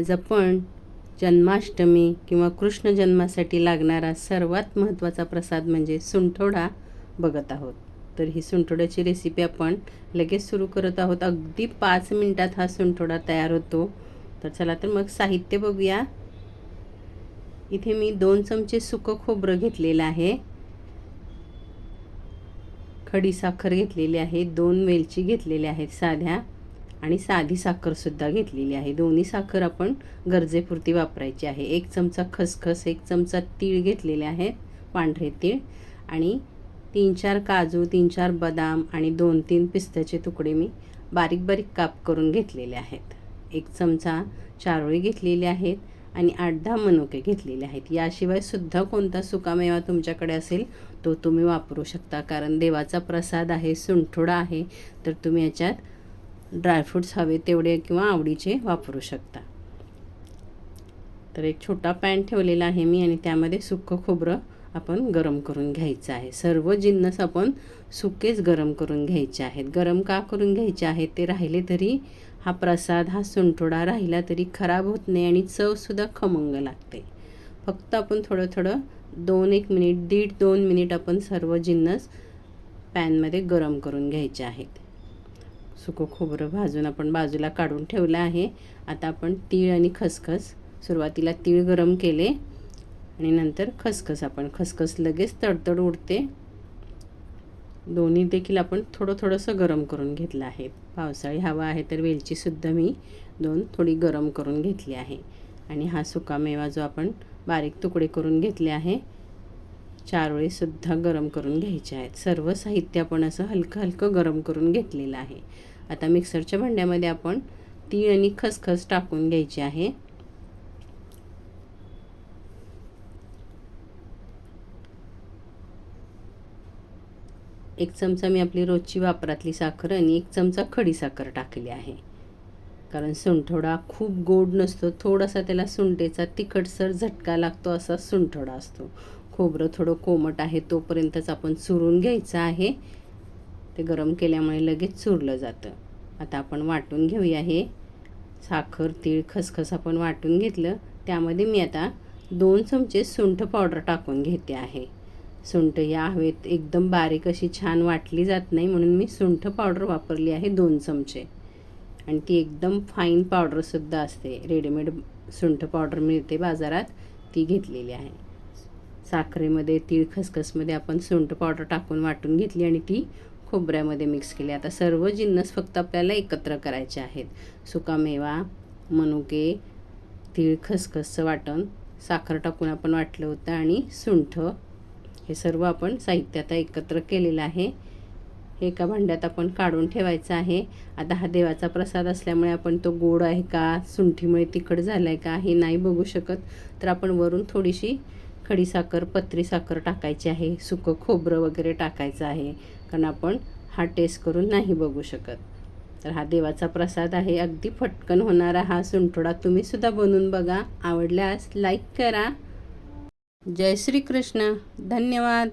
आज आपण जन्माष्टमी किंवा कृष्ण जन्मासाठी लागणारा सर्वात महत्त्वाचा प्रसाद म्हणजे सुंठोडा बघत आहोत. तर ही सुंठोड्याची रेसिपी आपण लगेच सुरू करत आहोत. अगदी पाच मिनटात हा सुंठोडा तयार होतो. तर चला तर मग साहित्य बघूया. इथे मी दोन चमचे सुकं खोबरं घेतलेलं आहे. खडी साखर घेतलेली आहे. दोन वेलची घेतलेल्या आहेत साध्या. आणि साधी साखरसुद्धा घेतलेली आहे. दोन्ही साखर आपण गरजेपुरती वापरायची आहे. एक चमचा खसखस एक चमचा तीळ घेतलेले आहेत पांढरे तीळ. आणि तीन चार काजू तीन चार बदाम आणि दोन तीन पिस्त्याचे तुकडे मी बारीक बारीक काप करून घेतलेले आहेत. एक चमचा चारोळी घेतलेली आहेत आणि आठ दहा मनुके घेतलेले आहेत. याशिवाय सुद्धा कोणता सुकामेवा तुमच्याकडे असेल तो तुम्ही वापरू शकता. कारण देवाचा प्रसाद आहे सुंठोडा आहे तर तुम्ही याच्यात ड्रायफ्रूट्स हवे तेवढे किंवा आवडीचे वापरू शकता. तर एक छोटा पॅन ठेवलेला आहे मी आणि त्यामध्ये सुक्कं खोबरं आपण गरम करून घ्यायचं आहे. सर्व जिन्नस आपण सुकेच गरम करून घ्यायचे आहेत. गरम का करून घ्यायचे आहेत? ते राहिले तरी हा प्रसाद हा सुंठोडा राहिला तरी खराब होत नाही आणि चवसुद्धा खमंग लागते. फक्त आपण थोडं थोडं दोन एक मिनिट दीड दोन मिनिट आपण सर्व जिन्नस पॅनमध्ये गरम करून घ्यायचे आहेत. सुकं खोबरं भाजून आपण बाजूला काढून ठेवलं आहे. आता आपण तीळ आणि खसखस सुरुवातीला तीळ गरम केले आणि नंतर खसखस आपण खसखस लगेच तडतड उडते. दोन्ही देखील आपण थोडं थोडंसं गरम करून घेतलं आहे. पावसाळी हवा आहे तर वेलचीसुद्धा मी दोन थोडी गरम करून घेतली आहे. आणि हा सुकामेवा जो आपण बारीक तुकडे करून घेतले आहे चार वेळेसुद्धा गरम करून घ्यायचे आहेत. सर्व साहित्य आपण असं हलकं हलकं गरम करून घेतलेलं आहे. आता मिक्सरच्या भांड्यामध्ये आपण तीळ आणि खसखस टाकून घ्यायची आहे. एक चमचा मी आपली रोजची वापरातली साखर आणि एक चमचा खडी साखर टाकली आहे. कारण सुंठोडा खूप गोड नसतो. थोडासा त्याला सुंटेचा तिखटसर झटका लागतो असा सुंठोडा असतो. खोबरं थोडं कोमट आहे तोपर्यंतच आपण चुरून घ्यायचं आहे. ते गरम केल्यामुळे लगेच चुरलं जातं. आता आपण वाटून घेऊया हे. साखर तीळ खसखस आपण वाटून घेतलं. त्यामध्ये मी आता दोन चमचे सुंठ पावडर टाकून घेते आहे. सुंठ या हवेत एकदम बारीक अशी छान वाटली जात नाही म्हणून मी सुंठ पावडर वापरली आहे दोन चमचे. आणि ती एकदम फाईन पावडरसुद्धा असते. रेडीमेड सुंठ पावडर मिळते बाजारात. ती घेतलेली आहे. साखरेमध्ये तीळ खसखसमध्ये आपण सुंठ पावडर टाकून वाटून घेतली आणि ती खोबऱ्यामध्ये मिक्स केली. आता सर्व जिन्नस फक्त आपल्याला एकत्र करायचे आहेत. सुकामेवा मनुके तीळ खसखसचं वाटण साखर टाकून आपण वाटलं होतं आणि सुंठ. हे सर्व आपण साहित्य आता एकत्र केलेलं आहे. हे एका भांड्यात आपण काढून ठेवायचं आहे. आता हा देवाचा प्रसाद असल्यामुळे आपण तो गोड आहे का सुंठीमुळे तिखट झाला आहे का हे नाही बघू शकत. तर आपण वरून थोडीशी खडीसाखर पत्री साखर टाकायची आहे सुकं खोबरं वगैरे टाकायचं आहे. कारण आपण हा टेस्ट करून नाही बघू शकत. तर हा देवाचा प्रसाद आहे अगदी फटकन होणारा हा सुंठोडा तुम्हीसुद्धा बनवून बघा. आवडल्यास लाईक करा. जय श्री कृष्ण धन्यवाद.